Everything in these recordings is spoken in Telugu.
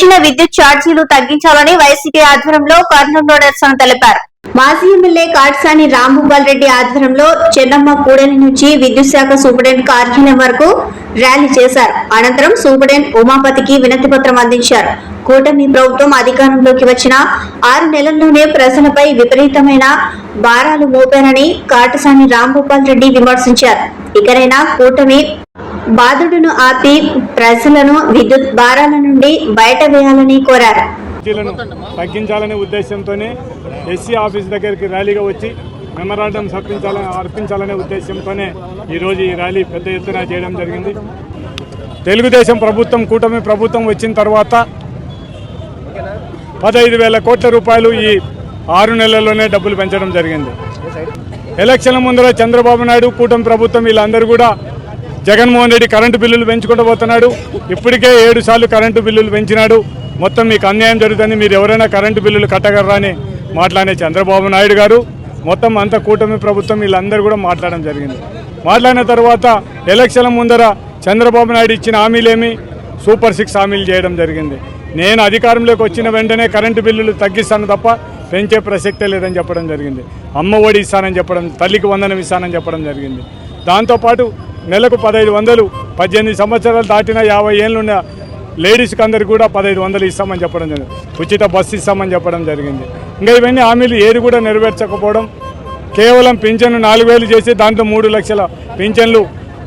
పెంచిన విద్యుత్ ఛార్జీలు తగ్గించాలని వైసీపీ ఆధ్వర్యంలో కర్నూలు నిరసన తెలిపారు. మాజీ ఎమ్మెల్యే కాట్సాని రాంభూపాల్ రెడ్డి ఆధ్వర్యంలో చెన్నమ్మ కూడలి నుంచి విద్యుత్ శాఖ సూపరింటెండెంట్ కార్యాలయం వరకు ర్యాలీ చేశారు. అనంతరం సూపరింటెండెంట్ ఉమాపతికి వినతి పత్రం అందించారు. కూటమి ప్రభుత్వం అధికారంలోకి వచ్చిన ఆరు నెలల్లోనే ప్రజలపై విపరీతమైన భారాలు మోపారని కాటసాని రాంభూపాల్ రెడ్డి విమర్శించారు. ఇకనైనా కూటమి బాధుడును ఆపి ప్రజలను విద్యుత్ భారాల నుండి బయట వేయాలని కోరారు. తగ్గించాలనే ఉద్దేశంతోనే ఎస్సీ ఆఫీస్ దగ్గరికి ర్యాలీగా వచ్చి మెమరాండం సమర్పించాలని అర్పించాలనే ఉద్దేశంతోనే ఈరోజు ఈ ర్యాలీ పెద్ద ఎత్తున చేయడం జరిగింది. తెలుగుదేశం ప్రభుత్వం కూటమి ప్రభుత్వం వచ్చిన తర్వాత పదహైదు వేల కోట్ల రూపాయలు ఈ ఆరు నెలల్లోనే డబ్బులు పెంచడం జరిగింది. ఎలక్షన్ల ముందర చంద్రబాబు నాయుడు కూటమి ప్రభుత్వం వీళ్ళందరూ కూడా జగన్మోహన్ రెడ్డి కరెంటు బిల్లులు పెంచుకుంటూ పోతున్నాడు. ఇప్పటికే ఏడు సార్లు కరెంటు బిల్లులు పెంచినాడు. మొత్తం మీకు అన్యాయం జరుగుతుంది. మీరు ఎవరైనా కరెంటు బిల్లులు కట్టగలరా అని మాట్లాడే చంద్రబాబు నాయుడు గారు. మొత్తం అంత కూటమి ప్రభుత్వం వీళ్ళందరూ కూడా మాట్లాడడం జరిగింది. మాట్లాడిన తర్వాత ఎలక్షన్ల ముందర చంద్రబాబు నాయుడు ఇచ్చిన హామీలేమి? సూపర్ సిక్స్ హామీలు చేయడం జరిగింది. నేను అధికారంలోకి వచ్చిన వెంటనే కరెంటు బిల్లులు తగ్గిస్తాను తప్ప పెంచే ప్రసక్తే లేదని చెప్పడం జరిగింది. అమ్మ ఒడి ఇస్తానని చెప్పడం తల్లికి వందనం ఇస్తానని చెప్పడం జరిగింది. దాంతోపాటు నెలకు పదహైదు వందలు. పద్దెనిమిది సంవత్సరాలు దాటిన యాభై ఏళ్ళున్న లేడీస్కి అందరికి కూడా పదహైదు వందలు ఇస్తామని చెప్పడం జరిగింది. ఉచిత బస్సు ఇస్తామని చెప్పడం జరిగింది. ఇంకా ఇవన్నీ హామీలు ఏది కూడా నెరవేర్చకపోవడం కేవలం పింఛను నాలుగు వేలు చేసి దాంట్లో మూడు లక్షల పింఛన్లు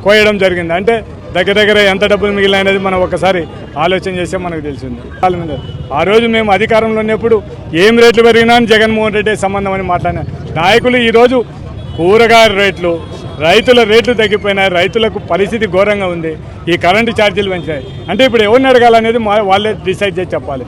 కోయడం జరిగింది. అంటే దగ్గర దగ్గర ఎంత డబ్బులు మిగిలినది మనం ఒకసారి ఆలోచన చేస్తే మనకు తెలిసింది. ఆ రోజు మేము అధికారంలో ఉన్నప్పుడు ఏం రేట్లు పెరిగినా అని జగన్మోహన్ రెడ్డి సంబంధం అని మాట్లాడిన నాయకులు ఈరోజు కూరగాయల రేట్లు రైతుల రేట్లు తగ్గిపోయినాయి రైతులకు పరిస్థితి ఘోరంగా ఉంది ఈ కరెంటు ఛార్జీలు పెంచాయి. అంటే ఇప్పుడు ఎవరిని అడగాలనేది మా వాళ్ళే డిసైడ్ చేసి చెప్పాలి.